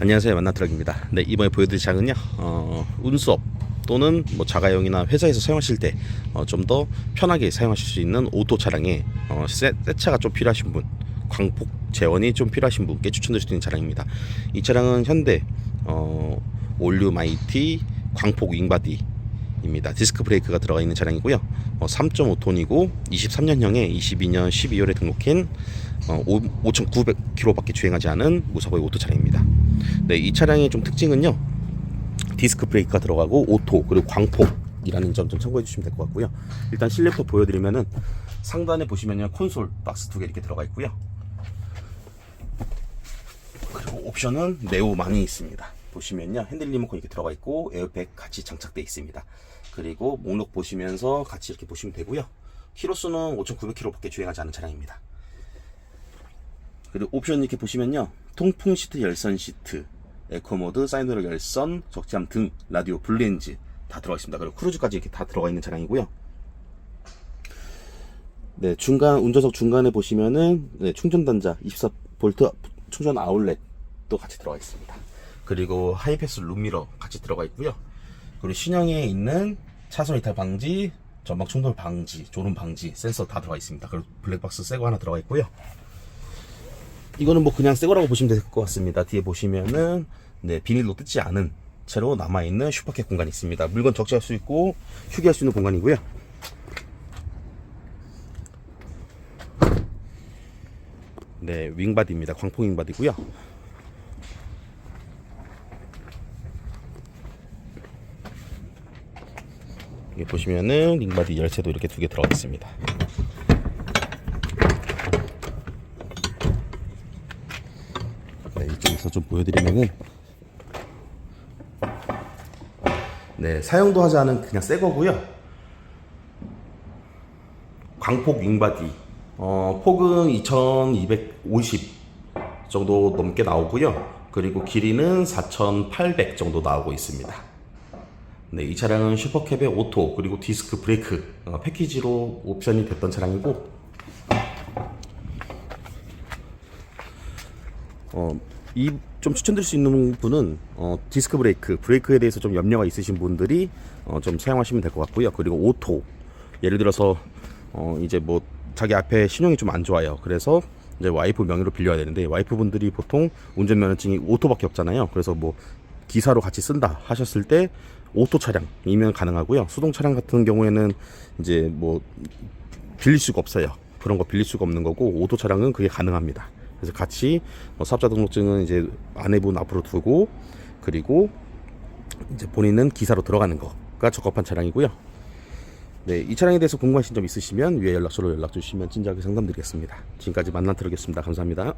안녕하세요 만나트럭입니다 네 이번에 보여드릴 차량은요 어, 운수업 또는 뭐 자가용이나 회사에서 사용하실 때 좀더 편하게 사용하실 수 있는 오토 차량에 어, 새, 새 차가 좀 필요하신 분 광폭 재원이 좀 필요하신 분께 추천드릴 수 있는 차량입니다 이 차량은 현대 어, 올류 마이티 광폭 윙바디 입니다. 디스크 브레이크가 들어가 있는 차량이고요. 어, 3.5톤이고 23년형에 22년 12월에 등록한 어, 5,900km밖에 주행하지 않은 무사고의 오토 차량입니다. 네, 이 차량의 좀 특징은요. 디스크 브레이크가 들어가고 오토 그리고 광폭이라는 점 좀 참고해 주시면 될 것 같고요. 일단 실내부터 보여드리면은 상단에 보시면요 콘솔 박스 두 개 이렇게 들어가 있고요. 그리고 옵션은 매우 많이 있습니다. 보시면요 핸들 리모컨 이렇게 들어가 있고 에어백 같이 장착되어 있습니다. 그리고 목록 보시면서 같이 이렇게 보시면 되고요. 키로수는 5,900km밖에 주행하지 않은 차량입니다. 그리고 옵션 이렇게 보시면요 통풍 시트 열선 시트 에코 모드 사이드로 열선 적재함 등 라디오 블렌즈 다 들어가 있습니다. 그리고 크루즈까지 이렇게 다 들어가 있는 차량이고요. 네, 중간 운전석 중간에 보시면은 네, 충전 단자 24V 충전 아울렛도 같이 들어가 있습니다. 그리고 하이패스 룸미러 같이 들어가 있고요. 그리고 신형에 있는 차선 이탈 방지, 전방 충돌 방지, 졸음 방지 센서 다 들어가 있습니다. 그리고 블랙박스 새거 하나 들어가 있고요. 이거는 뭐 그냥 새 거라고 보시면 될 것 같습니다. 뒤에 보시면은 네, 비닐로 뜯지 않은 채로 남아 있는 슈퍼캣 공간이 있습니다. 물건 적재할 수 있고 휴게할 수 있는 공간이고요. 네, 윙바디입니다. 광폭 윙바디고요. 여기 보시면은 링바디 열쇠도 이렇게 두 개 들어가 있습니다. 네, 이쪽에서 좀 보여드리면은 네, 사용도 하지 않은 그냥 새 거고요. 광폭 윙바디. 어, 폭은 2250 정도 넘게 나오고요. 그리고 길이는 4800 정도 나오고 있습니다. 네, 이 차량은 슈퍼캡의 오토 그리고 디스크 브레이크 어, 패키지로 옵션이 됐던 차량이고 어, 이 좀 추천드릴 수 있는 분은 어, 디스크 브레이크 브레이크에 대해서 좀 염려가 있으신 분들이 어, 좀 사용하시면 될 것 같고요 그리고 오토 예를 들어서 어, 이제 뭐 자기 앞에 신용이 좀 안 좋아요 그래서 이제 와이프 명의로 빌려야 되는데 와이프 분들이 보통 운전면허증이 오토밖에 없잖아요 그래서 뭐 기사로 같이 쓴다 하셨을 때 오토 차량이면 가능하고요. 수동 차량 같은 경우에는 이제 뭐 빌릴 수가 없어요. 그런 거 빌릴 수가 없는 거고 오토 차량은 그게 가능합니다. 그래서 같이 뭐 사업자 등록증은 이제 아내분 앞으로 두고 그리고 이제 본인은 기사로 들어가는 거가 적합한 차량이고요. 네, 이 차량에 대해서 궁금하신 점 있으시면 위에 연락처로 연락 주시면 진작에 상담드리겠습니다. 지금까지 만난 트럭이었습니다. 감사합니다.